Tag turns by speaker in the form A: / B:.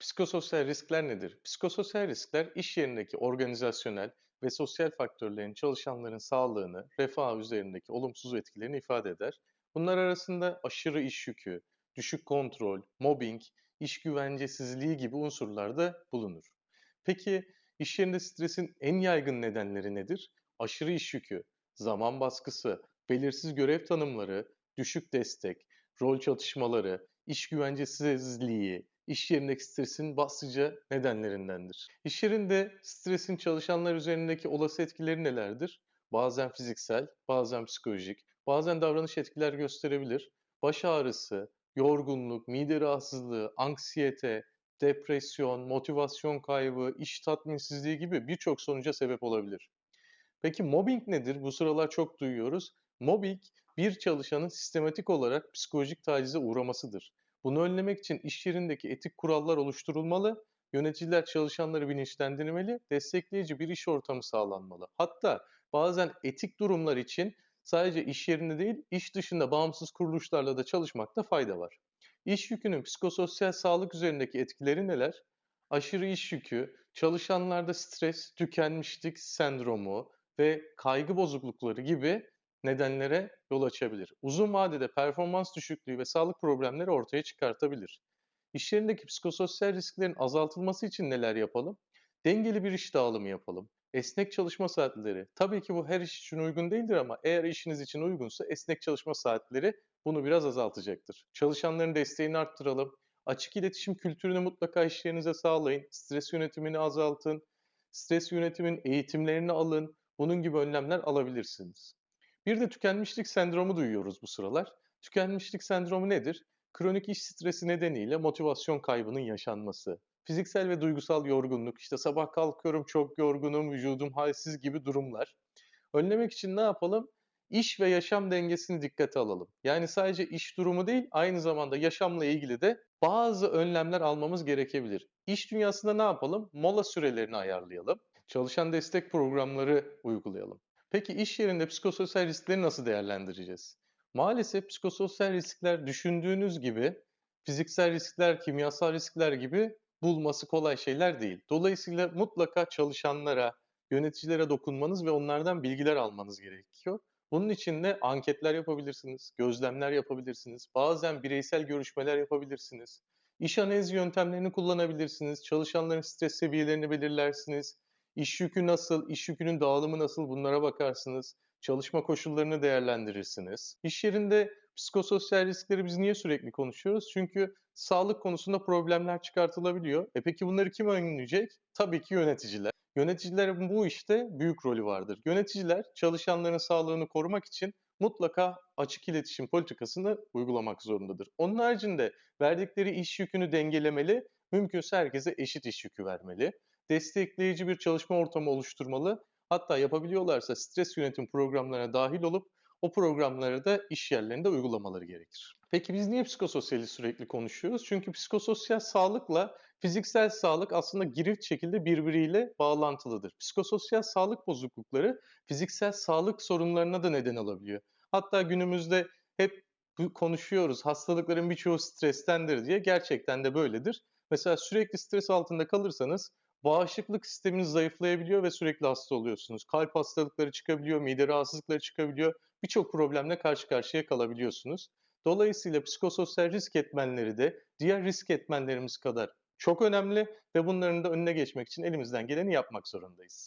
A: Psikososyal riskler nedir? Psikososyal riskler iş yerindeki organizasyonel ve sosyal faktörlerin çalışanların sağlığını, refah üzerindeki olumsuz etkilerini ifade eder. Bunlar arasında aşırı iş yükü, düşük kontrol, mobbing, iş güvencesizliği gibi unsurlar da bulunur. Peki iş yerinde stresin en yaygın nedenleri nedir? Aşırı iş yükü, zaman baskısı, belirsiz görev tanımları, düşük destek, rol çatışmaları, iş güvencesizliği, iş yerindeki stresin başlıca nedenlerindendir. İş yerinde stresin çalışanlar üzerindeki olası etkileri nelerdir? Bazen fiziksel, bazen psikolojik, bazen davranış etkiler gösterebilir. Baş ağrısı, yorgunluk, mide rahatsızlığı, anksiyete, depresyon, motivasyon kaybı, iş tatminsizliği gibi birçok sonuca sebep olabilir. Peki mobbing nedir? Bu sıralar çok duyuyoruz. Mobbing bir çalışanın sistematik olarak psikolojik tacize uğramasıdır. Bunu önlemek için iş yerindeki etik kurallar oluşturulmalı, yöneticiler çalışanları bilinçlendirmeli, destekleyici bir iş ortamı sağlanmalı. Hatta bazen etik durumlar için sadece iş yerinde değil, iş dışında bağımsız kuruluşlarla da çalışmakta fayda var. İş yükünün psikososyal sağlık üzerindeki etkileri neler? Aşırı iş yükü, çalışanlarda stres, tükenmişlik sendromu ve kaygı bozuklukları gibi nedenlere yol açabilir. Uzun vadede performans düşüklüğü ve sağlık problemleri ortaya çıkartabilir. İş yerindeki psikososyal risklerin azaltılması için neler yapalım? Dengeli bir iş dağılımı yapalım. Esnek çalışma saatleri. Tabii ki bu her iş için uygun değildir ama eğer işiniz için uygunsa esnek çalışma saatleri bunu biraz azaltacaktır. Çalışanların desteğini arttıralım. Açık iletişim kültürünü mutlaka iş yerinize sağlayın. Stres yönetimini azaltın. Stres yönetimin eğitimlerini alın. Bunun gibi önlemler alabilirsiniz. Bir de tükenmişlik sendromu duyuyoruz bu sıralar. Tükenmişlik sendromu nedir? Kronik iş stresi nedeniyle motivasyon kaybının yaşanması. Fiziksel ve duygusal yorgunluk, işte sabah kalkıyorum çok yorgunum, vücudum halsiz gibi durumlar. Önlemek için ne yapalım? İş ve yaşam dengesini dikkate alalım. Yani sadece iş durumu değil, aynı zamanda yaşamla ilgili de bazı önlemler almamız gerekebilir. İş dünyasında ne yapalım? Mola sürelerini ayarlayalım. Çalışan destek programları uygulayalım. Peki iş yerinde psikososyal riskleri nasıl değerlendireceğiz? Maalesef psikososyal riskler düşündüğünüz gibi fiziksel riskler, kimyasal riskler gibi bulması kolay şeyler değil. Dolayısıyla mutlaka çalışanlara, yöneticilere dokunmanız ve onlardan bilgiler almanız gerekiyor. Bunun için de anketler yapabilirsiniz, gözlemler yapabilirsiniz, bazen bireysel görüşmeler yapabilirsiniz. İş analiz yöntemlerini kullanabilirsiniz, çalışanların stres seviyelerini belirlersiniz, İş yükü nasıl, iş yükünün dağılımı nasıl bunlara bakarsınız. Çalışma koşullarını değerlendirirsiniz. İş yerinde psikososyal riskleri biz niye sürekli konuşuyoruz? Çünkü sağlık konusunda problemler çıkartılabiliyor. E peki bunları kim önleyecek? Tabii ki yöneticiler. Yöneticilerin bu işte büyük rolü vardır. Yöneticiler çalışanların sağlığını korumak için mutlaka açık iletişim politikasını uygulamak zorundadır. Onun haricinde verdikleri iş yükünü dengelemeli, mümkünse herkese eşit iş yükü vermeli destekleyici bir çalışma ortamı oluşturmalı. Hatta yapabiliyorlarsa stres yönetim programlarına dahil olup o programları da iş yerlerinde uygulamaları gerekir. Peki biz niye psikososyali sürekli konuşuyoruz? Çünkü psikososyal sağlıkla fiziksel sağlık aslında girift şekilde birbiriyle bağlantılıdır. Psikososyal sağlık bozuklukları fiziksel sağlık sorunlarına da neden olabiliyor. Hatta günümüzde hep konuşuyoruz hastalıkların birçoğu strestendir diye gerçekten de böyledir. Mesela sürekli stres altında kalırsanız bağışıklık sisteminiz zayıflayabiliyor ve sürekli hasta oluyorsunuz. Kalp hastalıkları çıkabiliyor, mide rahatsızlıkları çıkabiliyor. Birçok problemle karşı karşıya kalabiliyorsunuz. Dolayısıyla psikososyal risk etmenleri de diğer risk etmenlerimiz kadar çok önemli ve bunların da önüne geçmek için elimizden geleni yapmak zorundayız.